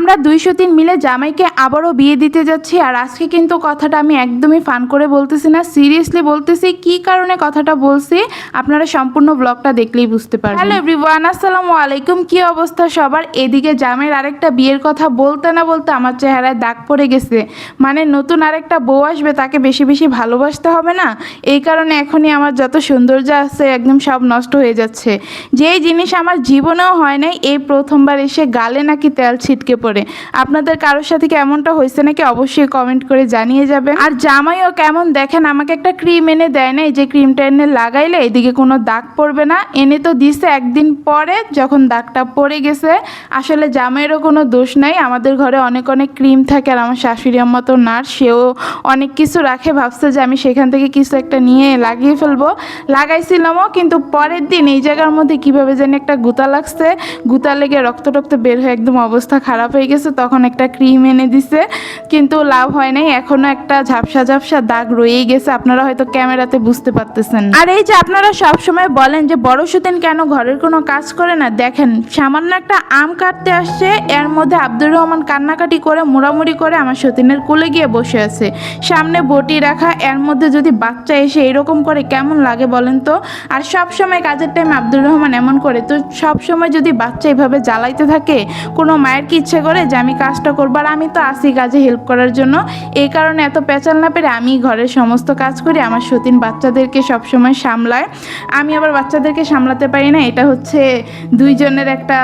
আমরা দুইশো তিন মিলে জামাইকে আবারও বিয়ে দিতে যাচ্ছি, আর আজকে কিন্তু কথাটা আমি একদমই ফান করে বলতেছি না, সিরিয়াসলি বলতেছি, কি কারণে কথাটা বলছি আপনারা সম্পূর্ণ ব্লগটা দেখলেই বুঝতে পারবেন। হ্যালো এভরিওয়ান, আসসালামু আলাইকুম, কি অবস্থা সবার? এদিকে জামাইয়ের আরেকটা বিয়ের কথা বলতে না বলতে আমার চেহারায় দাগ পড়ে গেছে। মানে নতুন আরেকটা বউ আসবে, তাকে বেশি বেশি ভালোবাসতে হবে না? এই কারণে এখনই আমার যত সৌন্দর্য আছে একদম সব নষ্ট হয়ে যাচ্ছে। যেই জিনিস আমার জীবনেও হয় নাই, এই প্রথমবার এসে গালে নাকি তেল ছিটকে পড়ে আপনাদের কারোর সাথে কি এমনটা হয়েছে নাকি অবশ্যই কমেন্ট করে জানিয়ে যাবেন। আর জামাইও কেমন দেখেন, আমাকে একটা ক্রিম এনে দেয় না এই যে ক্রিমটা এনে লাগাইলে এদিকে কোনো দাগ পড়বে না। এনে তো দিছে একদিন পরে, যখন দাগটা পড়ে গেছে। আসলে জামাইয়েরও কোনো দোষ নাই, আমাদের ঘরে অনেক অনেক ক্রিম থাকে, আর আমার শাশুড়ি আম্মা তো নার্স সেও অনেক কিছু রাখে, ভাবছে যে আমি সেখান থেকে কিছু একটা নিয়ে লাগিয়ে ফেলব। লাগাইছিলামও, কিন্তু পরের দিন এই জায়গার মধ্যে কীভাবে জানি একটা গুতা লাগছে। গুতা লেগে রক্ত টক্ত বের হয়ে একদম অবস্থা খারাপ হয়ে গেছে, তখন একটা ক্রিম এনে দিছে, কিন্তু লাভ হয় নাই, এখনও একটা ঝাপসা ঝাপসা দাগ রয়েই গেছে, আপনারা হয়তো ক্যামেরাতে বুঝতে পারতেছেন। আর এই যে আপনারা সব সময় বলেন যে বড় সুদিন কেন ঘরের কোনো কাজ করে না, দেখেন, সামান্য একটা আম কাটতে আসছে, এর মধ্যে আব্দুর রহমান কান্নাকাটি করে, মোড়ামুড়ি করে আমার সতীনের কোলে গিয়ে বসে আছে। সামনে বটি রাখা, এর মধ্যে যদি বাচ্চা এসে এরকম করে কেমন লাগে বলেন তো? আর সব সময় কাজের টাইম আব্দুর রহমান এমন করে, তো সব সময় যদি বাচ্চা এভাবে জ্বালাইতে থাকে, কোনো মায়ের কি ইচ্ছে যে আমি কাজটা করব আর আমি তো আসি কাজে হেল্প করার জন্য। এই কারণে এত পেঁচাল না পেরে আমি ঘরের সমস্ত কাজ করি, আমার সতীন বাচ্চাদেরকে সবসময় সামলায়। আমি আবার বাচ্চাদেরকে সামলাতে পারি না, এটা হচ্ছে দুইজনের একটা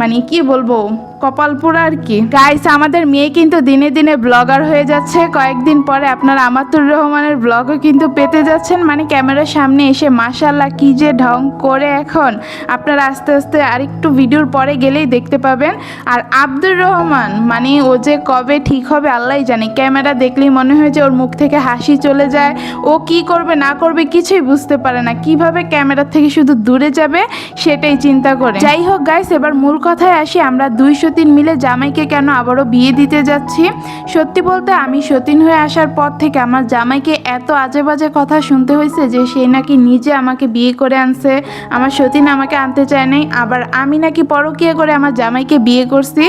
মানে কি বলব? কপাল পোড়া আর কি। গাইস আমাদের মেয়ে কিন্তু দিনে দিনে ব্লগার হয়ে যাচ্ছে। কয়েকদিন পরে আপনারা আমাতুর রহমানের ব্লগও কিন্তু পেতে যাচ্ছেন। মানে ক্যামেরার সামনে এসে মাশাল্লাহ কি যে ঢং করে এখন। আপনারা আস্তে আস্তে আরেকটু ভিডিওর পরে গেলেই দেখতে পাবেন। আর আব্দুর রহমান মানে ও যে কবে ঠিক হবে আল্লাহ জানে। ক্যামেরা দেখলেই মনে হয় যে ওর মুখ থেকে হাসি চলে যায়। ও কি করবে, না করবে কিছুই বুঝতে পারে না। কীভাবে ক্যামেরা থেকে শুধু দূরে যাবে, সেটাই চিন্তা করে। যাই হোক গাইস এবার মূল কথায় আসি, আমরা দুই তিন মিলে জামাইকে কেন আবারও বিয়ে দিতে যাচ্ছি? সত্যি বলতে আমি সতীন হয়ে আসার পর থেকে আমার জামাইকে এত আজে বাজে কথা শুনতে হয়েছে যে সে নাকি নিজে আমাকে বিয়ে করে আনছে। আমার সতীন আমাকে আনতে চায় নাই, আবার আমি নাকি পরকীয়া করে আমার জামাইকে বিয়ে করছি।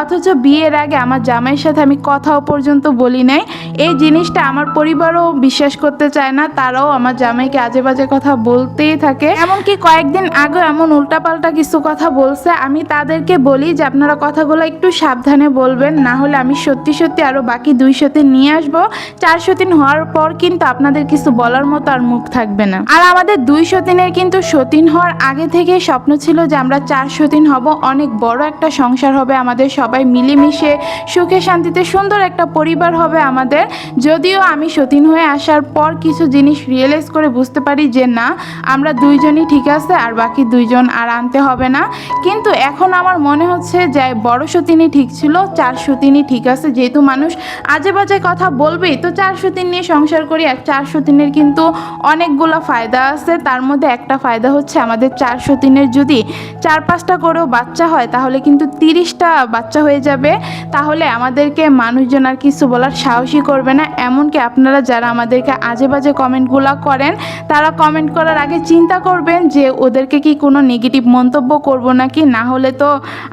অথচ বিয়ের আগে আমার জামাইয়ের সাথে আমি কথাও পর্যন্ত বলি নাই। এই জিনিসটা আমার পরিবারও বিশ্বাস করতে চায় না, তারাও আমার জামাইকে আজে বাজে কথা বলতেই থাকে। এমনকি কয়েকদিন আগে এমন উল্টাপাল্টা কিছু কথা বলছে, আমি তাদেরকে বলি যে আপনারা কথাগুলো একটু সাবধানে বলবেন, না হলে আমি সত্যি সত্যি আরও বাকি দুইশোতে নিয়ে আসব। চারশো দিন হওয়ার পর কিন্তু আপনাদের কিছু বলার মতো আর মুখ থাকবে না। আর আমাদের দুইশো দিনের কিন্তু সতীন হওয়ার আগে থেকে স্বপ্ন ছিল যে আমরা চারশো দিন হব, অনেক বড় একটা সংসার হবে আমাদের, সবাই মিলেমিশে সুখে শান্তিতে সুন্দর একটা পরিবার হবে আমাদের। যদিও আমি সতীন হয়ে আসার পর কিছু জিনিস রিয়েলাইজ করে বুঝতে পারি যে না, আমরা দুইজনই ঠিক আছে আর বাকি দুইজন আর আনতে হবে না। কিন্তু এখন আমার মনে হচ্ছে যে বড় সতীনই ঠিক ছিল, চার সতীনই ঠিক আছে। যেহেতু মানুষ আজে বাজে কথা বলবেই, তো চার সতীন নিয়ে সংসার করি, আর চার সতীনের কিন্তু অনেকগুলো ফায়দা আছে। তার মধ্যে একটা ফায়দা হচ্ছে আমাদের চার সতীনের যদি চার পাঁচটা করেও বাচ্চা হয়, তাহলে কিন্তু তিরিশটা বাচ্চা হয়ে যাবে। তাহলে আমাদেরকে মানুষজন আর কিছু বলার সাহসই করবে না। এমনকি আপনারা যারা আমাদেরকে আজে বাজে কমেন্টগুলো করেন, তারা কমেন্ট করার আগে চিন্তা করবেন যে ওদেরকে কি কোনো নেগেটিভ মন্তব্য করব নাকি? না হলে তো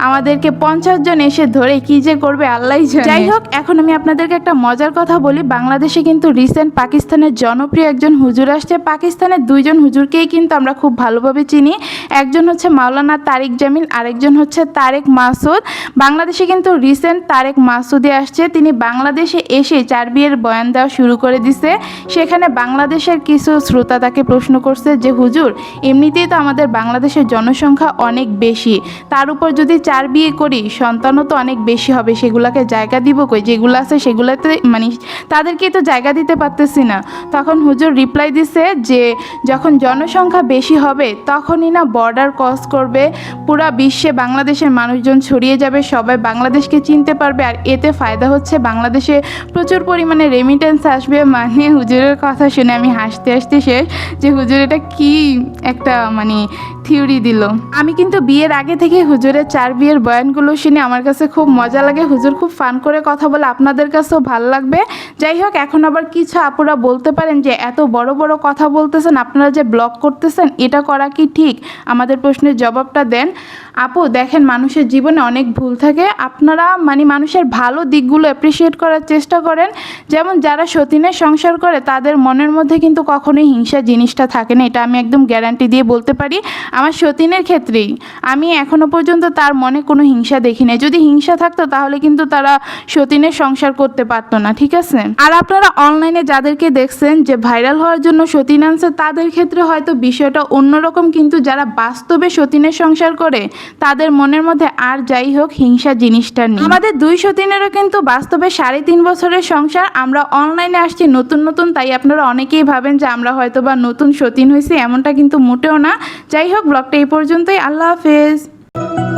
আমাদেরকে পঞ্চাশ জন এসে ধরে কি যে করবে আল্লাহ যাই হোক, এখন আমি আপনাদেরকে একটা মজার কথা বলি। বাংলাদেশে কিন্তু রিসেন্ট পাকিস্তানের জনপ্রিয় একজন হুজুর আসছে। পাকিস্তানের দুইজন হুজুরকেই কিন্তু আমরা খুব ভালোভাবে চিনি। একজন হচ্ছে মাওলানা তারিক জামিল, আরেকজন হচ্ছে তারেক মাসুদ। বাংলাদেশে কিন্তু রিসেন্ট তারেক মাসুদে আসছে। তিনি বাংলাদেশে এসে চার বিয়ের বয়ান দেওয়া শুরু করে দিছে। সেখানে বাংলাদেশের কিছু শ্রোতা তাকে প্রশ্ন করছে যে, হুজুর, এমনিতেই তো আমাদের বাংলাদেশের জনসংখ্যা অনেক বেশি। তার উপর যদি চার বিয়ে করি, সন্তানও তো অনেক বেশি হবে, সেগুলোকে জায়গা দিব কই? যেগুলো আছে সেগুলোতে মানে তাদেরকে তো জায়গা দিতে পারতেছি না। তখন হুজুর রিপ্লাই দিছে যে, যখন জনসংখ্যা বেশি হবে, তখনই না বর্ডার ক্রস করবে, পুরা বিশ্বে বাংলাদেশের মানুষজন ছড়িয়ে যাবে, সবাই বাংলাদেশকে চিনতে পারবে, আর এতে ফায়দা হচ্ছে বাংলাদেশে প্রচুর পরিমাণে রেমিটেন্স আসবে। মানে হুজুরের কথা শুনে আমি হাসতে হাসতে শেষ, যে হুজুর এটা কি একটা মানে থিওরি দিল। আমি কিন্তু বিয়ের আগে থেকে হুজুরের চার বিয়ের বয়ানগুলো শুনে আমার কাছে খুব মজা লাগে। হুজুর খুব ফান করে কথা বলে, আপনাদের কাছেও ভালো লাগবে। যাই হোক, এখন আবার কিছু আপুরা বলতে পারেন যে, এত বড় বড় কথা বলতেছেন, আপনারা যে ব্লগ করতেছেন, এটা করা কি ঠিক? আমাদের প্রশ্নের জবাবটা দেন। আপু, দেখেন, মানুষের জীবনে অনেক ভুল থাকে। আপনারা মানে মানুষের ভালো দিকগুলো অ্যাপ্রিসিয়েট করার চেষ্টা করেন। যেমন যারা সতীনের সংসার করে, তাদের মনের মধ্যে কিন্তু কখনোই হিংসা জিনিসটা থাকে না। এটা আমি একদম গ্যারান্টি দিয়ে বলতে পারি। আমার সতীনের ক্ষেত্রেই। আমি এখনও পর্যন্ত তার মনে কোনো হিংসা দেখি নাই যদি হিংসা থাকতো, তাহলে কিন্তু তারা সতীনের সংসার করতে পারতো না, ঠিক আছে? আর আপনারা অনলাইনে যাদেরকে দেখছেন যে ভাইরাল হওয়ার জন্য সতীন আনছে, তাদের ক্ষেত্রে হয়তো বিষয়টা অন্যরকম, কিন্তু যারা বাস্তবে সতীনের সংসার করে, তাদের মনের মধ্যে আর যাই হোক হিংসা জিনিসটা নেই। আমাদের দুই সতীনেরও কিন্তু বাস্তবে সাড়ে তিন বছরের সংসার। আমরা অনলাইনে আসছি, নতুন নতুন, তাই আপনারা অনেকেই ভাবেন যে আমরা হয়তো বা নতুন সতীন হয়েছি, এমনটা কিন্তু মোটেও না। যাই হোক, ব্লগটা এই পর্যন্তই। আল্লাহ হাফেজ। Thank you.